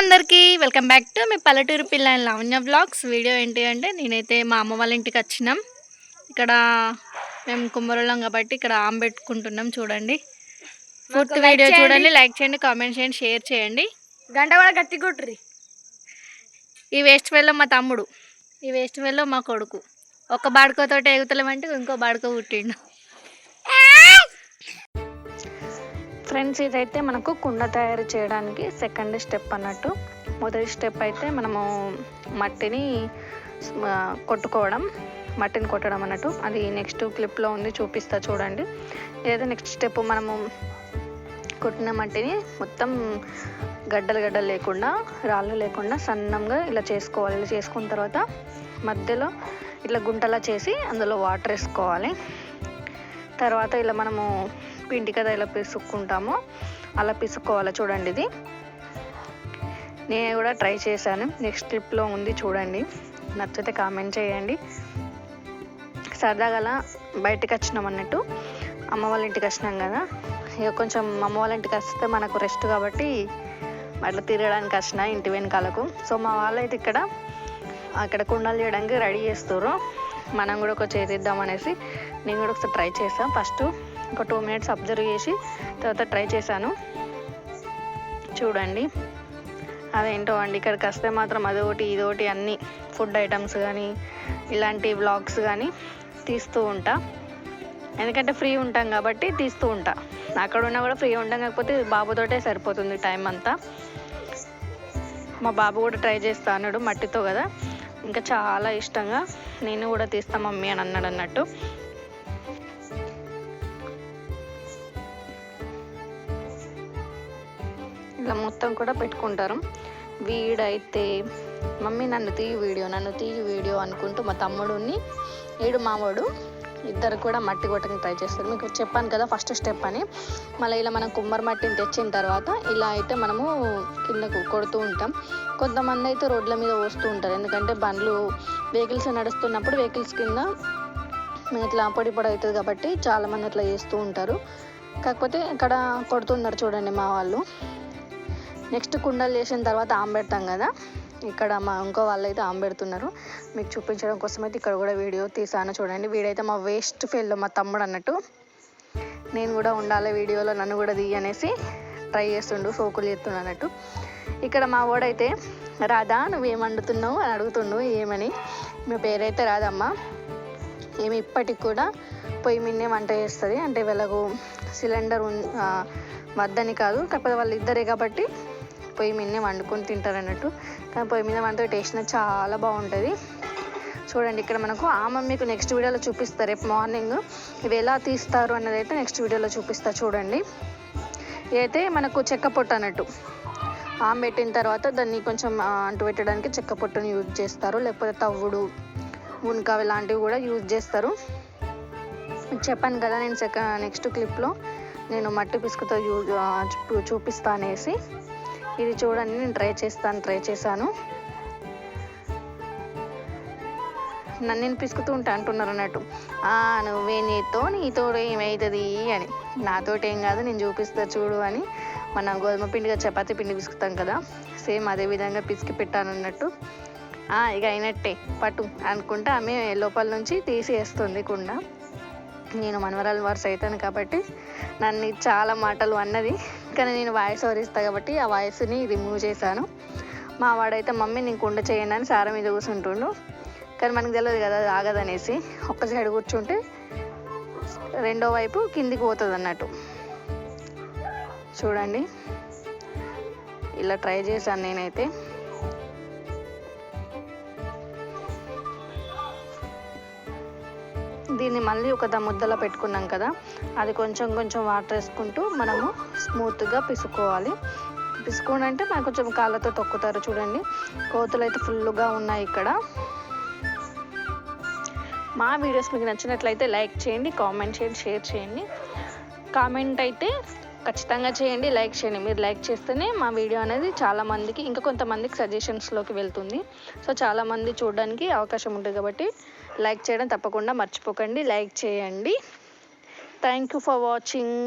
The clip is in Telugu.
అందరికీ వెల్కమ్ బ్యాక్ టు మీ పల్లెటూరు పిల్ల అండ్ లావణ్య బ్లాగ్స్ వీడియో ఏంటి అంటే నేనైతే మా అమ్మ వాళ్ళ ఇంటికి వచ్చినాం. ఇక్కడ మేము కుమ్మరుళ్ళం కాబట్టి ఇక్కడ ఆమె పెట్టుకుంటున్నాం చూడండి. పూర్తి వీడియో. చూడండి లైక్ చేయండి కామెంట్ చేయండి షేర్ చేయండి. గంట కూడా గట్టి ఈ వేస్ట్ వేలో మా తమ్ముడు ఈ వేస్ట్ వేలో మా కొడుకు. ఒక బాడుకోతో ఎగుతలేమంటే ఇంకో బాడుకో పుట్టిండు. ఫ్రెండ్స్ ఇదైతే మనకు కుండ తయారు చేయడానికి సెకండ్ స్టెప్ అన్నట్టు. మొదటి స్టెప్ అయితే మనము మట్టిని కొట్టుకోవడం మట్టిని కొట్టడం అన్నట్టు. అది నెక్స్ట్ క్లిప్లో ఉంది చూపిస్తా చూడండి. లేదా నెక్స్ట్ స్టెప్ మనము కొట్టిన మట్టిని మొత్తం గడ్డలు గడ్డలు లేకుండా రాళ్ళు లేకుండా సన్నంగా ఇలా చేసుకోవాలి. ఇలా చేసుకున్న తర్వాత మధ్యలో ఇట్లా గుంటలా చేసి అందులో వాటర్ వేసుకోవాలి. తర్వాత ఇలా మనము పిండి కదా ఇలా పిసుక్కుంటామో అలా పిసుక్కోవాలి చూడండి ఇది. నేను కూడా ట్రై చేశాను. నెక్స్ట్ ట్రిప్లో ఉంది చూడండి. నచ్చితే కామెంట్ చేయండి. సరదాగా బయటకు వచ్చినాం అన్నట్టు. అమ్మ వాళ్ళ ఇంటికి వచ్చినాం కదా. ఇక కొంచెం అమ్మ వాళ్ళ ఇంటికి వస్తే మనకు రెస్ట్ కాబట్టి అట్లా తిరగడానికి వచ్చిన ఇంటి వెనకాలకు. సో మా వాళ్ళు అయితే ఇక్కడ అక్కడ కుండలు చేయడానికి రెడీ చేస్తారు మనం కూడా ఒక చేతిద్దాం అనేసి నేను కూడా ఒకసారి ట్రై చేసాను ఫస్ట్ ఒక టూ మినిట్స్ అబ్జర్వ్ చేసి తర్వాత ట్రై చేశాను. చూడండి. అదేంటో అండి ఇక్కడికి వస్తే మాత్రం అదొకటి ఇదొకటి అన్ని ఫుడ్ ఐటమ్స్ కానీ ఇలాంటి వ్లాగ్స్ కానీ తీస్తూ ఉంటా. ఎందుకంటే ఫ్రీ ఉంటాం కాబట్టి తీస్తూ ఉంటా. అక్కడ ఉన్నా కూడా ఫ్రీ ఉంటాం కాకపోతే బాబుతోటే సరిపోతుంది టైం అంతా. మా బాబు కూడా ట్రై చేస్తా అన్నాడు మట్టితో కదా. ఇంకా చాలా ఇష్టంగా నేను కూడా తీస్తా మమ్మీ అని అన్నాడు అన్నట్టు. ఇట్లా మొత్తం కూడా పెట్టుకుంటారు. వీడైతే మమ్మీ నన్ను తీయి వీడియో నన్ను తీయి వీడియో అనుకుంటూ మా తమ్ముడుని ఏడు మావాడు ఇద్దరు కూడా మట్టి కొట్టడానికి ట్రై చేస్తారు. మీకు చెప్పాను కదా ఫస్ట్ స్టెప్ అని. మళ్ళీ ఇలా మనం కుమ్మరి మట్టిని తెచ్చిన తర్వాత ఇలా అయితే మనము కిందకు కొడుతూ ఉంటాం. కొంతమంది అయితే రోడ్ల మీద వస్తూ ఉంటారు. ఎందుకంటే బండ్లు వెహికల్స్ నడుస్తున్నప్పుడు వెహికల్స్ కింద ఇట్లా పొడి పొడి అవుతుంది కాబట్టి చాలామంది అట్లా చేస్తూ ఉంటారు. కాకపోతే ఇక్కడ కొడుతున్నారు చూడండి మా వాళ్ళు. నెక్స్ట్ కుండలు చేసిన తర్వాత ఆంబెడతాం కదా. ఇక్కడ మా ఇంకో వాళ్ళు అయితే ఆంబెడుతున్నారు మీకు చూపించడం కోసం అయితే ఇక్కడ కూడా వీడియో తీసాను చూడండి. వీడైతే మా వేస్ట్ ఫీల్డ్ మా తమ్ముడు అన్నట్టు. నేను కూడా ఉండాలి వీడియోలో నన్ను కూడా తీయనేసి అనేసి ట్రై చేస్తుండు సోకులు చేస్తుండు అన్నట్టు. ఇక్కడ మా వాడైతే రాధా నువ్వేం వండుతున్నావు? అని అడుగుతుండు ఏమని? మీ పేరైతే రాదమ్మ ఏమి ఇప్పటికి కూడా పొయ్యి మీదనే వంట చేస్తుంది. అంటే వీళ్ళకు సిలిండర్ వద్దని కాదు. కాకపోతే వాళ్ళు ఇద్దరే కాబట్టి పొయ్యి మీదనే వండుకొని తింటారు అన్నట్టు. కానీ పొయ్యి మీద వండితే టేస్ట్ అనేది చాలా బాగుంటుంది. చూడండి ఇక్కడ మనకు ఆమె మీకు నెక్స్ట్ వీడియోలో చూపిస్తారు రేపు మార్నింగ్ ఇవి ఎలా తీస్తారు అన్నది అయితే నెక్స్ట్ వీడియోలో చూపిస్తా చూడండి. ఇదైతే మనకు చెక్క పొట్టు అన్నట్టు. ఆమె పెట్టిన తర్వాత దాన్ని కొంచెం అంటు పెట్టడానికి చెక్క పొట్టును యూజ్ చేస్తారు. లేకపోతే తవ్వుడు మునకావి ఇలాంటివి కూడా యూజ్ చేస్తారు. చెప్పాను కదా నేను సెక నెక్స్ట్ క్లిప్లో నేను మట్టి పిసుకుతో యూజ్ ఆ, చూపిస్తా అనేసి. ఇది చూడండి నేను ట్రై చేస్తాను ట్రై చేశాను. నన్ను నేను పిసుకుతూ ఉంటా అంటున్నారు అన్నట్టు. "ఆ, నువ్వే నీతో నీతో ఏమవుతుంది అని. నాతోటి ఏం కాదు నేను చూపిస్తా చూడు అని. మన గోధుమ పిండిగా చపాతీ పిండి పిసుకుతాం కదా సేమ్ అదే విధంగా పిసికి పెట్టాను అన్నట్టు. "ఆ, ఇక అయినట్టే పట్టు అనుకుంటా ఆమె లోపల నుంచి తీసి వేస్తుంది కుండ. నేను మనవరాలు వారు అవుతాను కాబట్టి నన్ను చాలా మాటలు అన్నది. కానీ నేను వాయిస్ ఓవర్ ఇస్తాను కాబట్టి ఆ వాయిస్ని రిమూవ్ చేశాను. మా వాడైతే మమ్మీ నేను కుండ చేయండి అని సారా మీద కూర్చుంటుండు. కానీ మనకు తెలియదు కదా ఆగదనేసి. ఒక్క సైడ్ కూర్చుంటే రెండో వైపు కిందికి పోతుంది అన్నట్టు. చూడండి. ఇలా ట్రై చేశాను నేనైతే. దీన్ని మళ్ళీ ఒక ముద్దలో పెట్టుకున్నాం కదా. అది కొంచెం కొంచెం వాటర్ వేసుకుంటూ మనము స్మూత్గా పిసుకోవాలి. పిసుకోండి అంటే మనకు కొంచెం కాళ్ళతో తొక్కుతారు చూడండి. కోతులు అయితే ఫుల్గా ఉన్నాయి ఇక్కడ. మా వీడియోస్ మీకు నచ్చినట్లయితే లైక్ చేయండి కామెంట్ చేయండి షేర్ చేయండి. కామెంట్ అయితే ఖచ్చితంగా చేయండి. లైక్ చేయండి. మీరు లైక్ చేస్తేనే మా వీడియో అనేది చాలామందికి ఇంకా కొంతమందికి సజెషన్స్లోకి వెళ్తుంది. సో చాలామంది చూడడానికి అవకాశం ఉంటుంది కాబట్టి లైక్ చేయడం తప్పకుండా మర్చిపోకండి. లైక్ చేయండి. Thank you for watching